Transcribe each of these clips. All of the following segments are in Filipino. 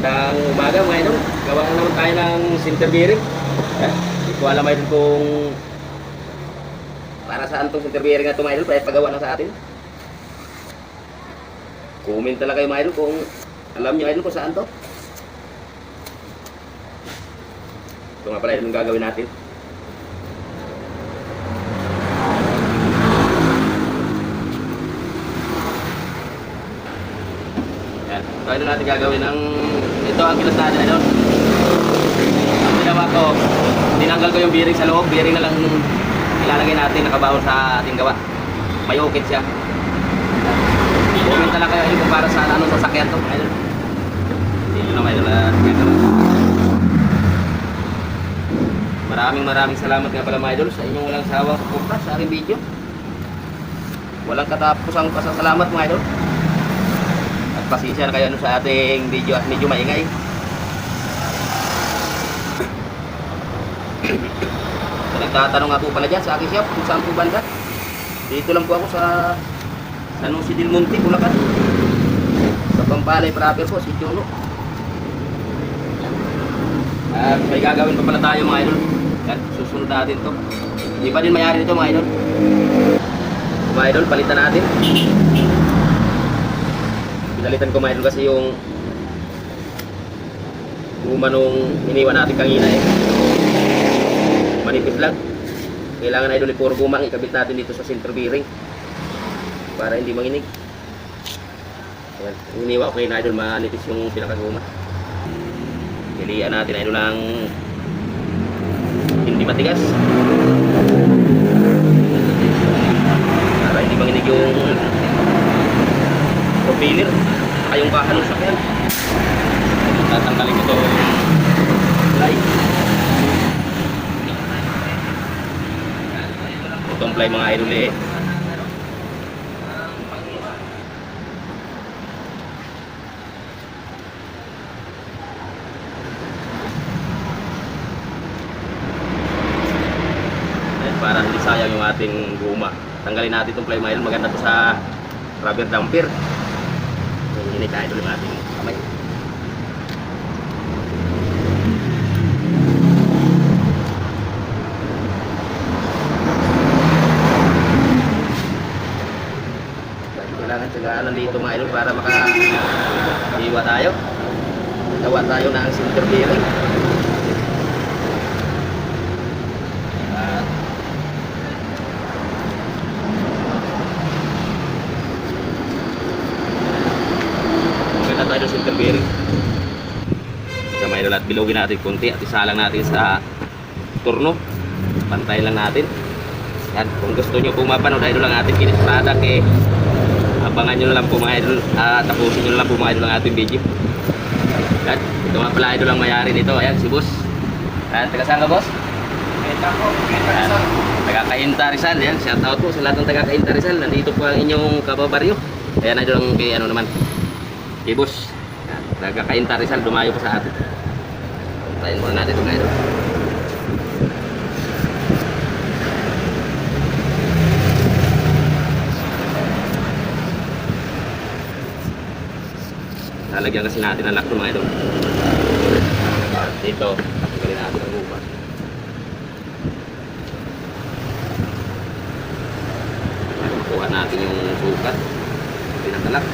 Magandang umaga mga idol. Gawa na naman tayo ng center bearing. Eh, hindi ko alam idol kung para saan tong center bearing na ito mga idol. Kaya pagawa na sa atin. Comment talaga kayo mga idol kung alam niyo idol kung saan to. Ito nga pala idol gagawin natin. Yan. Ito natin gagawin ang ito ang kilos natin ano. Ang ginawa ko, tinanggal ko yung bearing sa loob, bearing na lang ilalagay natin nakabawal sa ating gawa. May ukit siya. Comment talaga kayo kung para sa ano sasakyan to. Ayun. Na may dala. Maraming maraming salamat nga pala mga idol sa inyong walang sawang suporta sa aking video. Walang katapos ang pasasalamat mga idol. Pasensya na kayo ano, sa ating video at medyo maingay. so, nagtatanong nga po pala dyan sa aking shop kung saan po banda. Dito lang po ako sa San Jose del Monte, Bulacan. Sa Pampalay proper po, si Chulo. At may gagawin pa pala tayo mga idol. At susunod natin to. Hindi pa din mayari nito mga idol. Mga idol, palitan natin. Pinalitan ko mga kasi yung guma nung iniwan natin kanina eh. Manipis lang. Kailangan idol puro gumang ikabit natin dito sa center bearing para hindi manginig. Ayan. Iniwa ko kayo na idol manipis yung pinakaguma. Pilihan natin idol ng hindi matigas. Para hindi manginig yung propeller saka yung kahan ng sakyan. Tatanggalin ko to light. Itong fly mga idol eh. Para hindi sayang yung ating guma. Tanggalin natin itong fly mile. Maganda to sa rubber damper. Yung inikahit ulit natin kamay. Kailangan tsagaan dito mga idol para maka-iwa tayo. Gawa tayo na ang center bearing. At Maganda tayo sa center bearing. Bilogin natin konti at isalang natin sa turno. Pantay lang natin. Yan, kung gusto nyo po mapanood, idol ang ating kinis product eh. Abangan nyo lang po mga idol. at tapusin nyo lang po mga idol ang ating video. Yan, ito nga pala idol ang mayari nito. Ayan, si boss. Ayan, taga saan ka boss? Taga Kainta Rizal. Yan, shout out po sa lahat ng taga Kainta Rizal. Nandito po ang inyong kababaryo. Ayan, idol ang kay ano naman. Kay boss. Taga Kainta Rizal. Dumayo pa sa atin. Tayin muna natin ito idol. Lalagyan kasi natin ang lock mga idol. Dito, tanggalin natin ang upa. Kuha natin yung sukat. Pinakalak.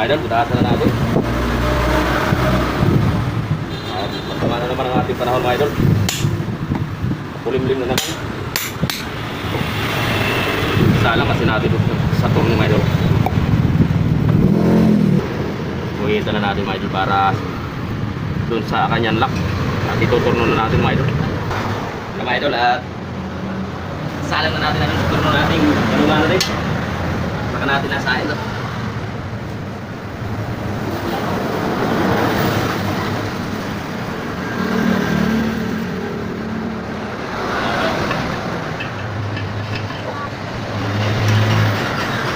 Mga idol, butasan na natin. At masama na naman ang ating panahon mga idol. Kulimlim na naman. Salang kasi natin sa turno mga idol. Kuhita na natin mga idol para doon sa kanyang lock. At ituturno na natin mga idol. Na mga idol at salang na natin ang turno natin. Ano nga na rin. Baka natin nasa ito.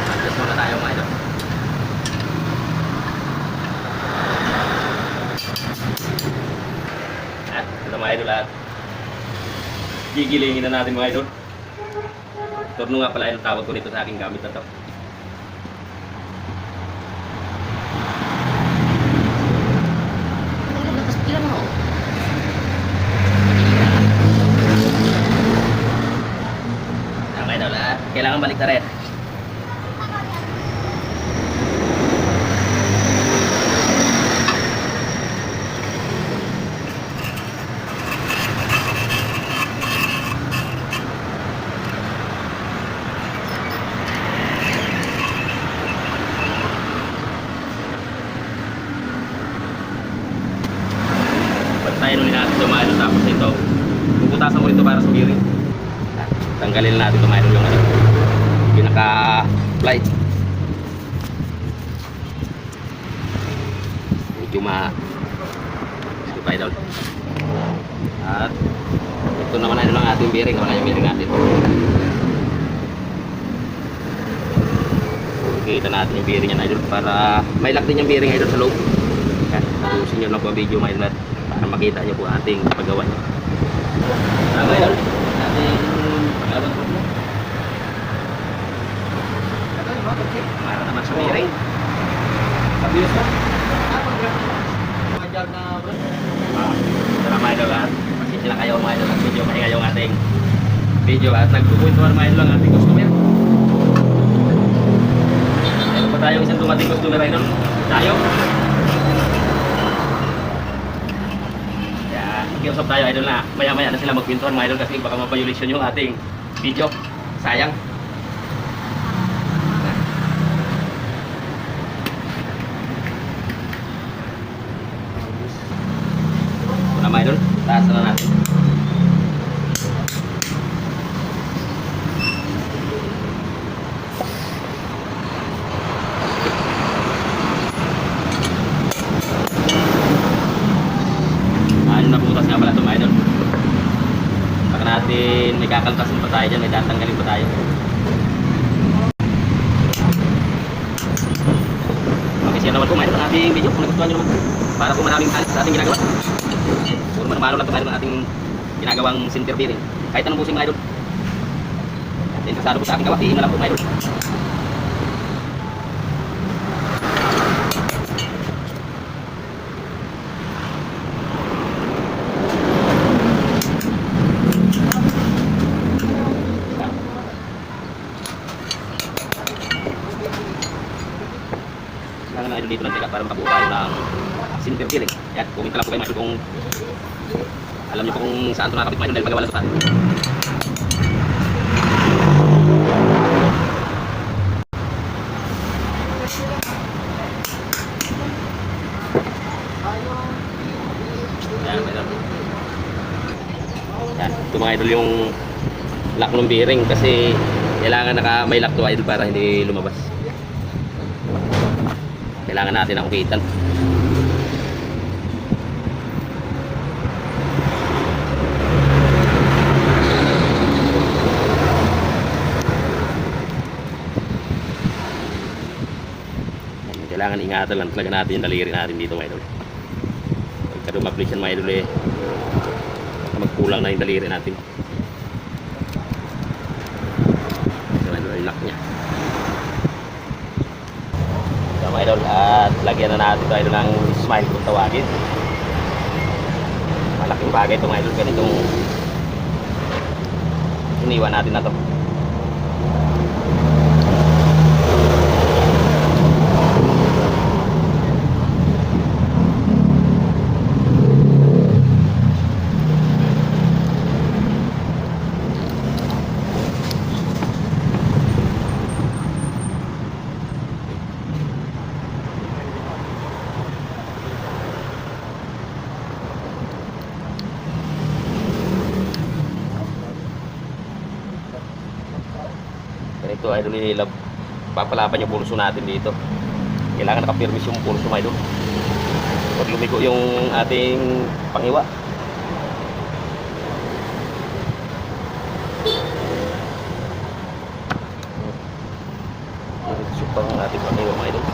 Adjust muna tayo mga idol. At ito mga idol at gigilingin na natin mga idol. Torno nga pala yung tawag ko nito sa aking gamit na to. Daw lahat. Kailangan balik na rin. Pantayin ulit natin ito mga idol. Tapos ito, para sa bearing. Tanggalin natin ito idol yung ano, pinaka-fly. Medyo ma... Pa idol. At ito naman idol ang ating bearing. Wala yung bearing natin. Kita natin yung bearing yan idol para may lock din yung bearing idol sa loob. Tapusin nyo lang po ang video mga idol para makita nyo po ating paggawa nyo. Tama idol, ating pangalawang turno. Para naman sa bearing. Sabios na. Majag na. Ah, Tara mga idol at pasensya lang kayo mga idol at medyo maingay yung ating video at nagkukuntuhan mga idol ang ating customer. Meron pa tayong isang dumating customer idol. Tayo. Kaya kiusap tayo idol na maya maya na sila magpintuhan mga idol kasi baka mabayulisyon yung ating video. Sayang. Una mga idol, taas na natin. Ano na butas nga pala ito mga idol. Baka natin may kakaltasin pa tayo dyan, may tatanggalin pa tayo. Mag-share naman po idol ang ating video kung nagustuhan nyo naman. Para po maraming talit sa ating ginagawa. Puro manumano lang idol ang ating ginagawang center bearing. Kahit anong busing mga idol. Po sa aking gawa, tiin na lang po mga idol. Kailangan na idol dito ng tiga para makabuo tayo ng center bearing. Yan, comment na lang po kayo mga kung alam niyo po kung saan ito nakakapit mga dahil magawa lang sa atin. Yan, idol yung lock ng bearing kasi kailangan naka may lock to idol para hindi lumabas. Kailangan natin ang kitan. Yan, Kailangan ingatan lang talaga natin yung daliri natin dito mga idol. Pagka dumaplis yan mga idol eh, magkulang na yung daliri natin. Ito mga idol, yung lock niya. Ito mga idol, at lagyan na natin ito idol ng smile kung tawagin. Malaking bagay ito mga idol, ganitong iniwan natin na to. Ganito idol nilab. Papalapan yung pulso natin dito. Kailangan nakapirmis yung pulso mga idol. Pag lumiko yung ating pangiwa. Diretso pa ang ating pangiwa mga idol.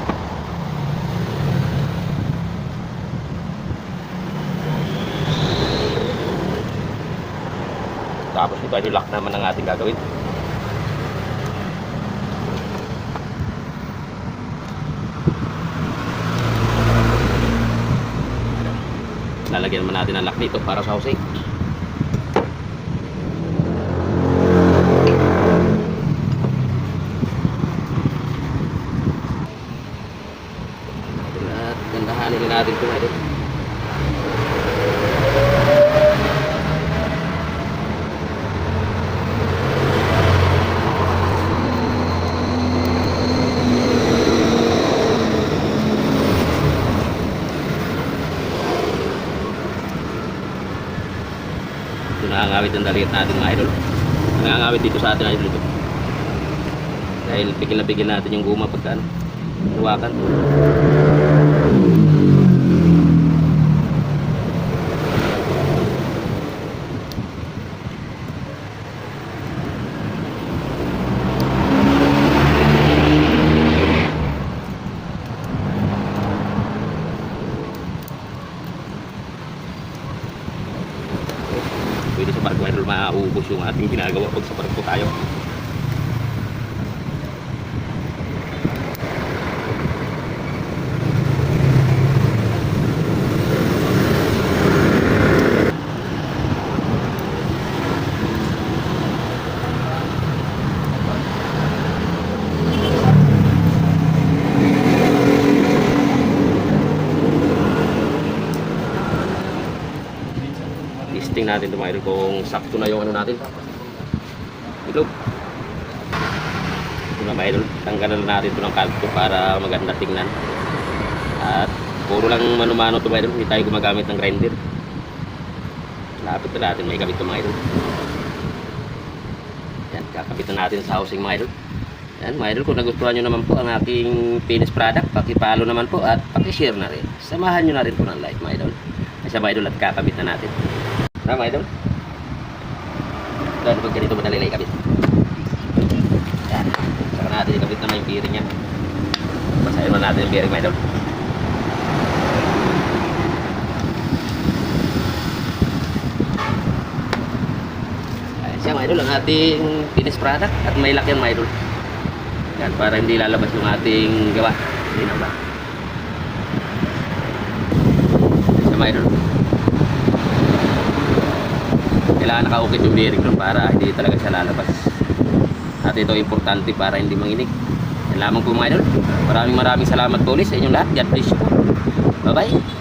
Tapos ito ay lock naman ang ating gagawin. Lalagyan naman natin ng lock dito para sa housing. At gandahanin na natin ito. Ito ang dalit natin mga idol. Nakangawit dito sa atin idol ito. Dahil pigil na pigil natin yung guma pagka ano, hawakan. Pwede sa barko idol mauubos yung ginagawa pag sa barko tayo. Natin ito mga kung sakto na yung ano natin. Ito. Ito na mga idol. Tanggalan natin ito ng kalto para maganda tingnan. At puro lang mano-mano ito mga idol. Hindi tayo gumagamit ng grinder. Lapit na natin may kabit ito mga idol. Yan, kakapitan natin sa housing mga idol. Yan, mga idol, kung nagustuhan nyo naman po ang aking finished product, pakipalo naman po at pakishare na rin. Samahan nyo na rin po ng like mga idol. Kasi mga idol at kakabit na natin. Ha, mga idol? Dahil pag ganito madali na ikabit. Saka natin ikabit naman yung bearing niya. Basahin naman natin yung bearing idol. Ayan siya mga idol, ang ating finished product at may lock yan mga idol. Yan, para hindi lalabas yung ating gawa. Hindi na ba? Siya mga idol kailangan nakaukit yung bearing nun para hindi talaga siya lalabas at ito importante para hindi manginig. Yan lamang po mga idol. Maraming maraming salamat po ulit sa inyong lahat. God bless you bye bye